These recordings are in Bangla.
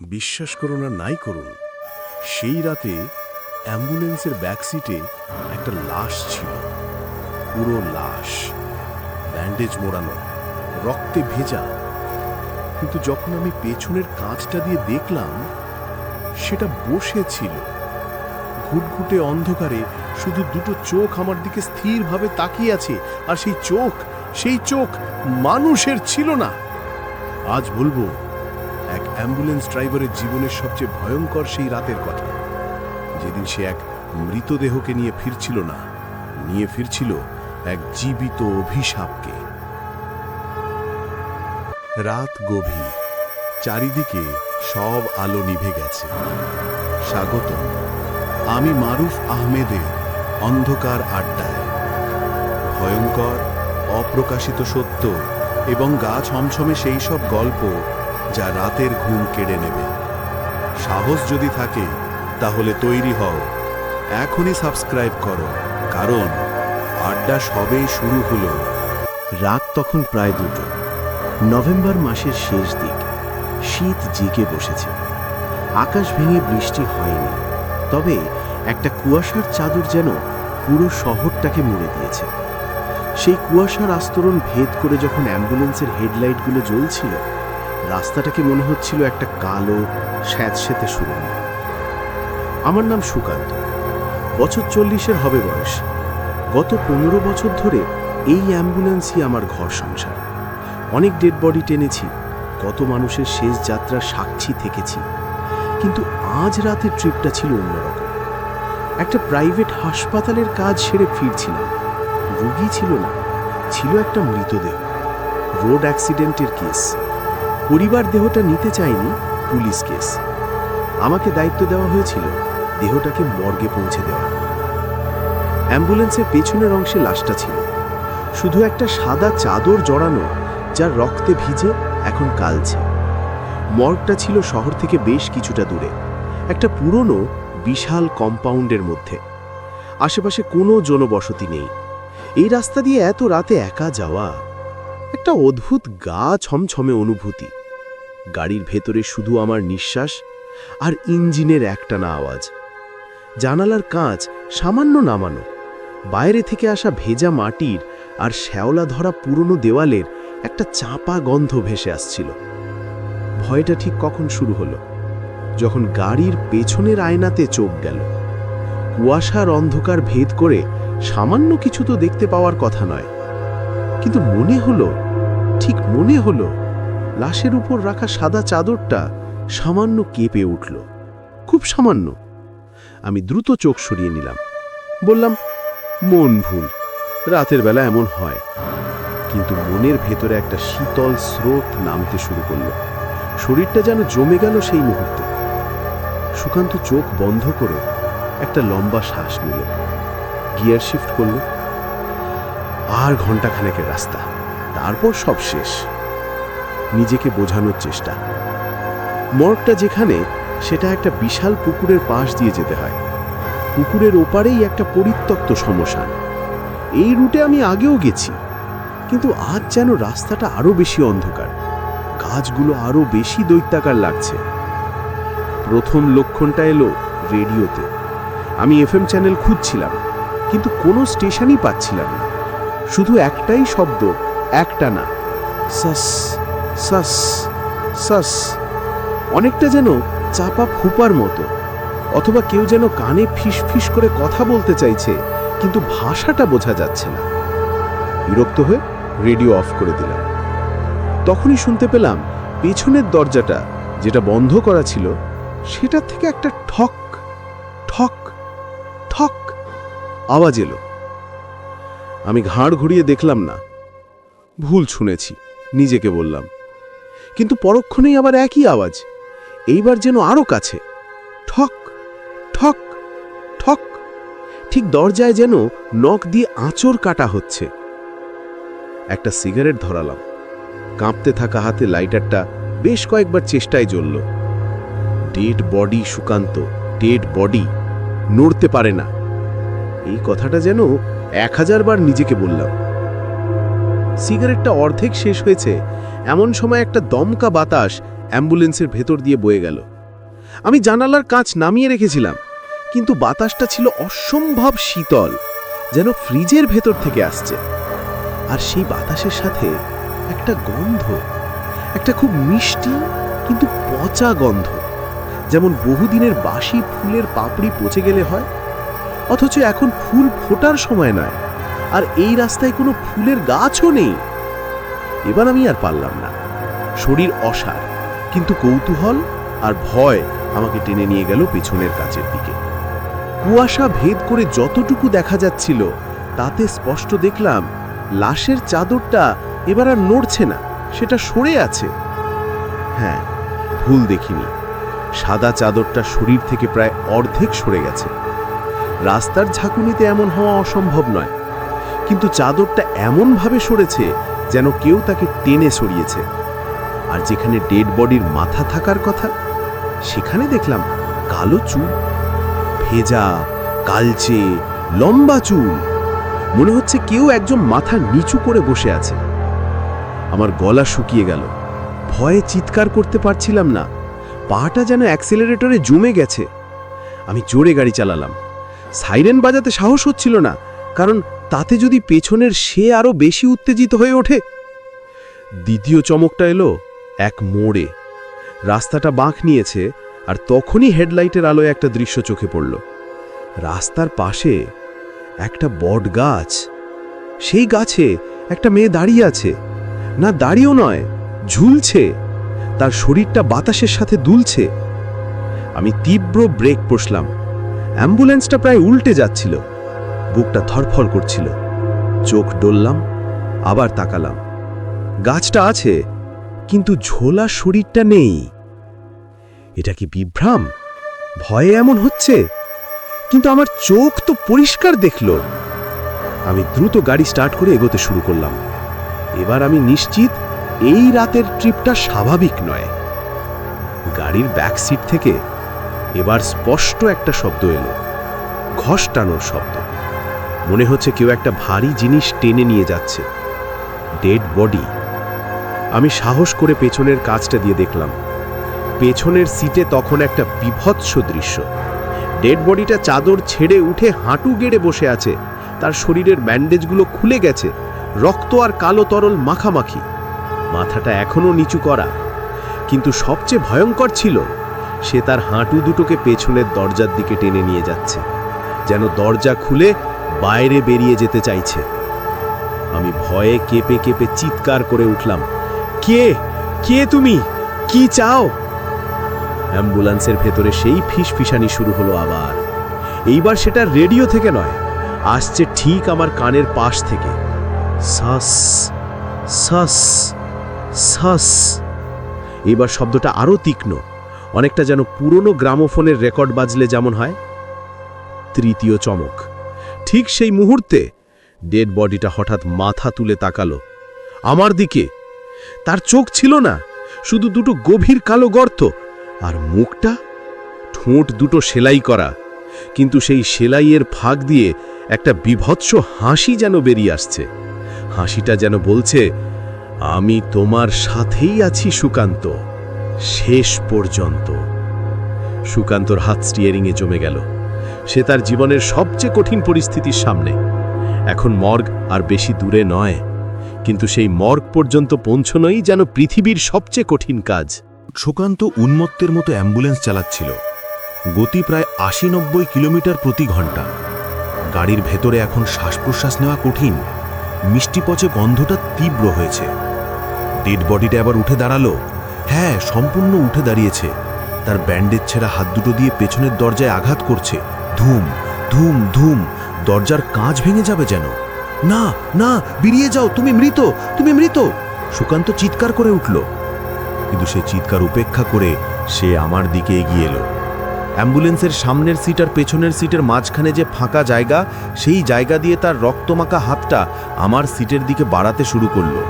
বিশ্বাস করুন আর নাই করুন, সেই রাতে অ্যাম্বুলেন্সের ব্যাকসিটে একটা লাশ ছিল, পুরো লাশ ব্যান্ডেজ মোড়ানো, রক্তে ভেজা। কিন্তু যখন আমি পেছনের কাঁচটা দিয়ে দেখলাম, সেটা বসে ছিল। ঘুটঘুটে অন্ধকারে শুধু দুটো চোখ আমার দিকে স্থিরভাবে তাকিয়ে আছে, আর সেই চোখ সেই চোখ মানুষের ছিল না। আজ বলব এক অ্যাম্বুলেন্স ড্রাইভারের জীবনের সবচেয়ে ভয়ঙ্কর সেই রাতের কথা। যেদিন সে এক মৃতদেহকে নিয়ে ফিরছিল না, নিয়ে ফিরছিল এক জীবিত অভিশাপকে। রাত গভীর, চারিদিকে সব আলো নিভে গেছে। স্বাগত, আমি মারুফ আহমেদের অন্ধকার আড্ডায়। ভয়ঙ্কর, অপ্রকাশিত সত্য এবং গা ছমছমে সেই সব গল্প যা রাতের ঘুম কেড়ে নেবে। সাহস যদি থাকে, তাহলে তৈরি হও। এখনই সাবস্ক্রাইব করো, কারণ আড্ডা সবেই শুরু হলো। রাত তখন প্রায় দুটো। নভেম্বর মাসের শেষ দিক। শীত জেগে বসেছে। আকাশ ভেঙে বৃষ্টি হয়নি। তবে একটা কুয়াশার চাদর যেন পুরো শহরটাকে মুড়ে দিয়েছে। সেই কুয়াশার আস্তরণ ভেদ করে যখন অ্যাম্বুলেন্সের হেডলাইটগুলো জ্বলছিল রাস্তাটাকে মনে হচ্ছিল একটা কালো স্যাঁতস্যাঁতে সুরঙ্গ আমার নাম সুকান্ত। বছর চল্লিশের হবে বয়স। গত পনেরো বছর ধরে এই অ্যাম্বুলেন্সই আমার ঘর সংসার। অনেক ডেড বডি টেনেছি, কত মানুষের শেষ যাত্রার সাক্ষী থেকেছি। কিন্তু আজ রাতের ট্রিপটা ছিল অন্যরকম। একটা প্রাইভেট হাসপাতালের কাজ সেরে ফিরছিলাম। রুগী ছিল না, ছিল একটা মৃতদেহ। রোড অ্যাক্সিডেন্টের কেস। পরিবার দেহটা নিতে চায়নি পুলিশ কেস। আমাকে দায়িত্ব দেওয়া হয়েছিল দেহটাকে মর্গে পৌঁছে দেওয়া অ্যাম্বুলেন্সের পেছনের অংশে লাশটা ছিল। শুধু একটা সাদা চাদর জড়ানো, যার রক্তে ভিজে এখন কালছে। মর্গটা ছিল শহর থেকে বেশ কিছুটা দূরে, একটা পুরনো, বিশাল কম্পাউন্ডের মধ্যে। আশেপাশে কোনো জনবসতি নেই। এই রাস্তা দিয়ে এত রাতে একা যাওয়া, একটা অদ্ভুত গা ছমছমে অনুভূতি। গাড়ির ভেতরে শুধু আমার নিঃশ্বাস আর ইঞ্জিনের একটানা আওয়াজ। জানালার কাঁচ সামান্য নামানো, বাইরে থেকে আসা ভেজা মাটির আর শ্যাওলা ধরা পুরনো দেওয়ালের একটা চাপা গন্ধ ভেসে আসছিল। ভয়টা ঠিক কখন শুরু হলো? যখন গাড়ির পেছনের আয়নাতে চোখ গেল। কুয়াশার অন্ধকার ভেদ করে সামান্য কিছু তো দেখতে পাওয়ার কথা নয়। কিন্তু মনে হলো, ঠিক মনে হলো লাশের উপর রাখা সাদা চাদরটা সামান্য কেঁপে উঠল। খুব সামান্য। আমি দ্রুত চোখ সরিয়ে নিলাম। বললাম, মন ভুল। রাতের বেলা এমন হয়। কিন্তু মনের ভেতরে একটা শীতল স্রোত নামতে শুরু করল। শরীরটা যেন জমে গেল সেই মুহূর্তে। সুকান্ত চোখ বন্ধ করে একটা লম্বা শ্বাস নিল। গিয়ার শিফট করল। আর ঘন্টাখানেকের রাস্তা। তারপর সব শেষ। নিজেকে বোঝানোর চেষ্টা। মর্গটা যেখানে, সেটা একটা বিশাল পুকুরের পাশ দিয়ে যেতে হয়। পুকুরের ওপারেই একটা পরিত্যক্ত শ্মশান এই রুটে আমি আগেও গেছি, কিন্তু আজ যেন রাস্তাটা আরও বেশি অন্ধকার। গাছগুলো আরও বেশি দৈত্যাকার লাগছে। প্রথম লক্ষণটা এলো রেডিওতে। আমি এফএম চ্যানেল খুঁজছিলাম, কিন্তু কোনো স্টেশনই পাচ্ছিলাম না। শুধু একটাই শব্দ, একটা না। সাস। সাস সাস। অনেকটা যেন চাপা ফুপার মতো, অথবা কেউ যেন কানে ফিস ফিস করে কথা বলতে চাইছে, কিন্তু ভাষাটা বোঝা যাচ্ছে না। বিরক্ত হয়ে রেডিও অফ করে দিলাম। তখনই শুনতে পেলাম পেছনের দরজাটা, যেটা বন্ধ করা ছিল সেটার থেকে একটা ঠক ঠক ঠক আওয়াজ এলো। আমি ঘাড় ঘুরিয়ে দেখলাম না। ভুল শুনেছি, নিজেকে বললাম। কিন্তু পরক্ষণেই আবার একই আওয়াজ। এইবার যেন আরও কাছে। ঠক ঠক ঠক। ঠিক দরজায় যেন নখ দিয়ে আঁচড় কাটা হচ্ছে। একটা সিগারেট ধরালাম। কাঁপতে থাকা হাতে লাইটারটা বেশ কয়েকবার চেষ্টায় জ্বলল। Dead body Sukanta, dead body, নড়তে পারে না। এই কথাটা যেন এক হাজার বার নিজেকে বললাম। সিগারেটটা অর্ধেক শেষ হয়েছে এমন সময় একটা দমকা বাতাস অ্যাম্বুলেন্সের ভেতর দিয়ে বয়ে গেল। আমি জানালার কাঁচ নামিয়ে রেখেছিলাম, কিন্তু বাতাসটা ছিল অসম্ভব শীতল, যেন ফ্রিজের ভেতর থেকে আসছে। আর সেই বাতাসের সাথে একটা গন্ধ, একটা খুব মিষ্টি কিন্তু পচা গন্ধ, যেমন বহুদিনের বাসি ফুলের পাপড়ি পচে গেলে হয়, অথচ এখন ফুল ফোটার সময় নয়, আর এই রাস্তায় কোনো ফুলের গাছও নেই। এবার আমি আর পারলাম না। শরীর অসার, কিন্তু কৌতূহল আর ভয় আমাকে টেনে নিয়ে গেল পেছনের কাছের দিকে। কুয়াশা ভেদ করে যতটুকু দেখা যাচ্ছিল, তাতে স্পষ্ট দেখলাম লাশের চাদরটা এবার আর নড়ছে না, সেটা সরে আছে। হ্যাঁ ভুল দেখিনি। সাদা চাদরটা শরীর থেকে প্রায় অর্ধেক সরে গেছে। রাস্তার ঝাঁকুনিতে এমন হওয়া অসম্ভব নয়, কিন্তু চাদরটা এমনভাবে সরেছে যেন কেউ তাকে টেনে সরিয়েছে। আর যেখানে ডেড বডির মাথা থাকার কথা, সেখানে দেখলাম কালো চুল, ভেজা, কালচে, লম্বা চুল। মনে হচ্ছে কেউ একজন মাথা নিচু করে বসে আছে। আমার গলা শুকিয়ে গেল। ভয়ে চিৎকার করতে পারছিলাম না। পাটা যেন অ্যাক্সেলারেটরে জমে গেছে। আমি জোরে গাড়ি চালালাম। সাইরেন বাজাতে সাহস হচ্ছিল না, কারণ তাতে যদি পেছনের সে আরও বেশি উত্তেজিত হয়ে ওঠে? দ্বিতীয় চমকটা এলো এক মোড়ে। রাস্তাটা বাঁক নিয়েছে আর তখনই হেডলাইটের আলোয় একটা দৃশ্য চোখে পড়ল। রাস্তার পাশে একটা বট গাছ। সেই গাছে একটা মেয়ে দাঁড়িয়ে আছে। না, দাঁড়িয়েও নয়, ঝুলছে। তার শরীরটা বাতাসের সাথে দুলছে। আমি তীব্র ব্রেক বসলাম। অ্যাম্বুলেন্সটা প্রায় উল্টে যাচ্ছিল। বুকটা ধরফর করছিল। চোখ ডললাম, আবার তাকালাম। গাছটা আছে, কিন্তু ঝোলা শরীরটা নেই। এটা কি বিভ্রাম? ভয়ে এমন হচ্ছে? কিন্তু আমার চোখ তো পরিষ্কার দেখল। আমি দ্রুত গাড়ি স্টার্ট করে এগোতে শুরু করলাম। এবার আমি নিশ্চিত এই রাতের ট্রিপটা স্বাভাবিক নয়। গাড়ির ব্যাক সিট থেকে এবার স্পষ্ট একটা শব্দ এলো। ঘষ টানোর শব্দ। মনে হচ্ছে কেউ একটা ভারী জিনিস টেনে নিয়ে যাচ্ছে। Dead body. আমি সাহস করে পেছনের কাজটা দিয়ে দেখলাম। পেছনের সিটে তখন একটা বিভৎস দৃশ্য। ডেড বডিটা চাদর ছেড়ে উঠে হাঁটু গেড়ে বসে আছে। তার শরীরের ব্যান্ডেজগুলো খুলে গেছে। রক্ত আর কালো তরল মাখামাখি। মাথাটা এখনও নিচু করা। কিন্তু সবচেয়ে ভয়ঙ্কর ছিল, সে তার হাঁটু দুটোকে পেছনের দরজার দিকে টেনে নিয়ে যাচ্ছে। যেন দরজা খুলে বাইরে বেরিয়ে যেতে চাইছে। আমি ভয়ে কেঁপে কেঁপে চিৎকার করে উঠলাম, কে? কে তুমি? কি চাও? অ্যাম্বুলেন্সের ভেতরে সেই ফিসফিসানি শুরু হলো আবার। এইবার সেটা রেডিও থেকে নয়, আসছে ঠিক আমার কানের পাশ থেকে। সাস সাস সাস। এবার শব্দটা আরও তীক্ষ্ণ, অনেকটা যেন পুরনো গ্রামোফোনের রেকর্ড বাজলে যেমন হয়, তৃতীয় চমক। ঠিক সেই মুহূর্তে ডেড বডিটা হঠাৎ মাথা তুলে তাকালো। আমার দিকে। তার চোখ ছিল না, শুধু দুটো গভীর কালো গর্ত আর মুখটা ঠোঁট দুটো সেলাই করা। কিন্তু সেই সেলাইয়ের ফাঁক দিয়ে একটা বিভৎস হাসি যেন বেরিয়ে আসছে। হাসিটা যেন বলছে, আমি তোমার সাথেই আছি সুকান্ত। শেষ পর্যন্ত। সুকান্তর হাত স্টিয়ারিংয়ে জমে গেল। সে তার জীবনের সবচেয়ে কঠিন পরিস্থিতির সামনে। এখন মর্গ আর বেশি দূরে নয়, কিন্তু সেই মর্গ পর্যন্ত পৌঁছনোই যেন পৃথিবীর সবচেয়ে কঠিন কাজ। সুকান্ত উন্মত্তের মতো অ্যাম্বুলেন্স চালাচ্ছিল। গতি প্রায় আশি নব্বই কিলোমিটার প্রতি ঘণ্টা। গাড়ির ভেতরে এখন শ্বাস প্রশ্বাস নেওয়া কঠিন। মিষ্টি পচে গন্ধটা তীব্র হয়েছে। ডেড বডিটা আবার উঠে দাঁড়াল। হ্যাঁ সম্পূর্ণ উঠে দাঁড়িয়েছে। তার ব্যান্ডেজ ছেঁড়া হাত দুটো দিয়ে পেছনের দরজায় আঘাত করছে। ধুম ধুম ধুম। দরজার কাঁচ ভেঙে যাবে যেন। না না, বেরিয়ে যাও, তুমি মৃত তুমি মৃত। সুকান্ত চিৎকার করে উঠল। কিন্তু সে চিৎকার উপেক্ষা করে সে আমার দিকে এগিয়ে এলো। অ্যাম্বুলেন্সের সামনের সিট আর পেছনের সিটের মাঝখানে যে ফাঁকা জায়গা, সেই জায়গা দিয়ে তার রক্তমাখা হাতটা আমার সিটের দিকে বাড়াতে শুরু করল।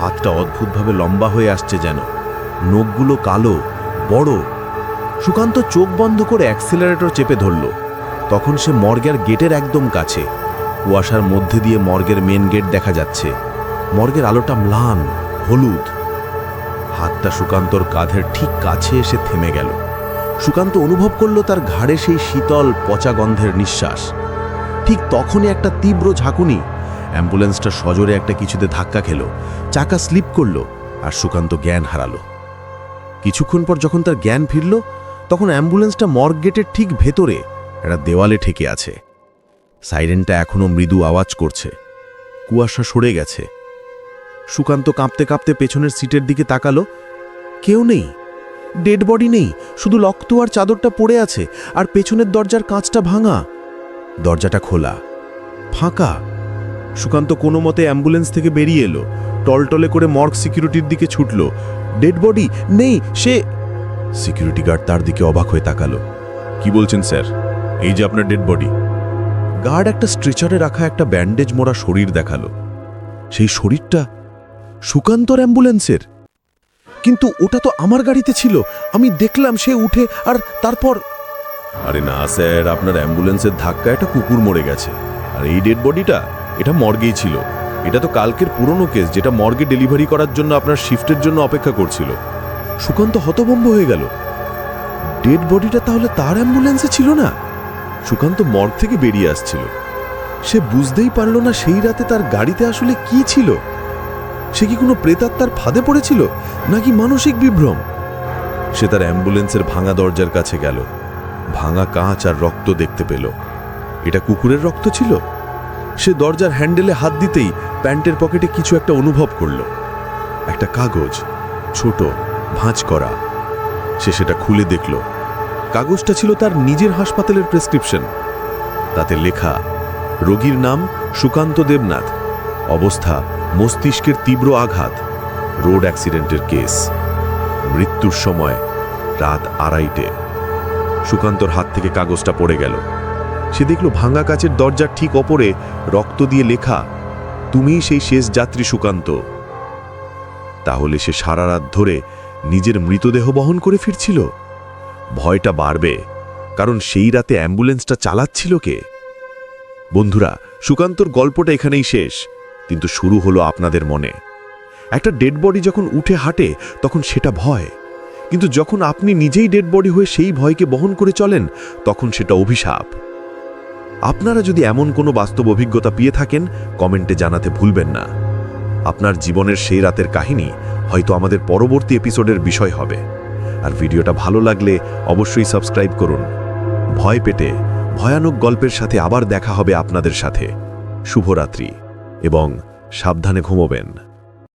হাতটা অদ্ভুতভাবে লম্বা হয়ে আসছে যেন। নখগুলো কালো, বড় সুকান্ত চোখ বন্ধ করে অ্যাক্সিলারেটর চেপে ধরল। তখন সে মর্গের গেটের একদম কাছে। কুয়াশার মধ্যে দিয়ে মর্গের মেন গেট দেখা যাচ্ছে। মর্গের আলোটা ম্লান, হলুদ। হাতটা সুকান্তর কাঁধের ঠিক কাছে এসে থেমে গেল। সুকান্ত অনুভব করল তার ঘাড়ে সেই শীতল, পচা গন্ধের নিঃশ্বাস। ঠিক তখনই একটা তীব্র ঝাঁকুনি অ্যাম্বুলেন্সটা সজোরে একটা কিছুতে ধাক্কা খেল। চাকা স্লিপ করল আর সুকান্ত জ্ঞান হারালো। কিছুক্ষণ পর যখন তার জ্ঞান ফিরল তখন অ্যাম্বুলেন্সটা মর্গ গেটের ঠিক ভেতরে একটা দেওয়ালে ঠেকে আছে। সাইরেনটা এখনও মৃদু আওয়াজ করছে। কুয়াশা সরে গেছে। সুকান্ত কাঁপতে কাঁপতে পেছনের সিটের দিকে তাকালো। কেউ নেই। ডেড বডি নেই। শুধু লক্ত আর চাদরটা পড়ে আছে আর পেছনের দরজার কাঁচটা ভাঙা। দরজাটা খোলা। ফাঁকা। সুকান্ত কোনো মতে অ্যাম্বুলেন্স থেকে বেরিয়ে এলো। টলটলে করে মর্গ সিকিউরিটির দিকে ছুটল। ডেড বডি নেই। সে সিকিউরিটি গার্ড তার দিকে অবাক হয়ে তাকালো। কি বলছেন, স্যার? এই যে আপনার ডেড বডি। গার্ড একটা স্ট্রেচারে রাখা একটা ব্যান্ডেজ মোড়া শরীর দেখাল। সেই শরীরটা সুকান্তর অ্যাম্বুলেন্সের। কিন্তু ওটা তো আমার গাড়িতে ছিল। আমি দেখলাম সে উঠে আর তারপর আরে না, স্যার, আপনার অ্যাম্বুলেন্সের ধাক্কা একটা কুকুর মরে গেছে। আর এই ডেড বডিটা, এটা মর্গেই ছিল। এটা তো কালকের পুরনো কেস, যেটা মর্গে ডেলিভারি করার জন্য আপনার শিফটের জন্য অপেক্ষা করছিল। সুকান্ত হতভম্ব হয়ে গেল। ডেড বডিটা তাহলে তার অ্যাম্বুলেন্সে ছিল না? সুকান্ত মর্গ থেকে বেরিয়ে আসছিল। সে বুঝতেই পারল না সেই রাতে তার গাড়িতে আসলে কি ছিল। সে কি কোনো প্রেতাত্মার ফাঁদে পড়েছিল, নাকি মানসিক বিভ্রম? সে তার অ্যাম্বুলেন্সের ভাঙা দরজার কাছে গেল। ভাঙা কাঁচ আর রক্ত দেখতে পেল। এটা কুকুরের রক্ত ছিল? সে দরজার হ্যান্ডেলে হাত দিতেই প্যান্টের পকেটে কিছু একটা অনুভব করল। একটা কাগজ, ছোট ভাঁজ করা। সে সেটা খুলে দেখল। কাগজটা ছিল তার নিজের হাসপাতালের প্রেসক্রিপশন। তাতে লেখা, রোগীর নাম সুকান্ত দেবনাথ। অবস্থা, মস্তিষ্কের তীব্র আঘাত। রোড অ্যাক্সিডেন্টের কেস। মৃত্যুর সময়, রাত আড়াইটে। সুকান্তর হাত থেকে কাগজটা পড়ে গেল। সে দেখল ভাঙা কাচের দরজার ঠিক ওপরে রক্ত দিয়ে লেখা, তুমিই সেই শেষ যাত্রী সুকান্ত। তাহলে সে সারা রাত ধরে নিজের মৃতদেহ বহন করে ফিরছিল। ভয়টা বাড়বে, কারণ সেই রাতে অ্যাম্বুলেন্সটা চালাচ্ছিল কে? বন্ধুরা, সুকান্তর গল্পটা এখানেই শেষ, কিন্তু শুরু হলো আপনাদের মনে। একটা ডেড বডি যখন উঠে হাঁটে, তখন সেটা ভয়। কিন্তু যখন আপনি নিজেই ডেড বডি হয়ে সেই ভয়কে বহন করে চলেন, তখন সেটা অভিশাপ। আপনারা যদি এমন কোনো বাস্তব অভিজ্ঞতা পেয়ে থাকেন, কমেন্টে জানাতে ভুলবেন না। আপনার জীবনের সেই রাতের কাহিনী হয়তো আমাদের পরবর্তী এপিসোডের বিষয় হবে। আর ভিডিওটা ভালো লাগলে অবশ্যই সাবস্ক্রাইব করুন। ভয় পেটে ভয়ানক গল্পের সাথে আবার দেখা হবে আপনাদের সাথে। শুভরাত্রি এবং সাবধানে ঘুমোবেন।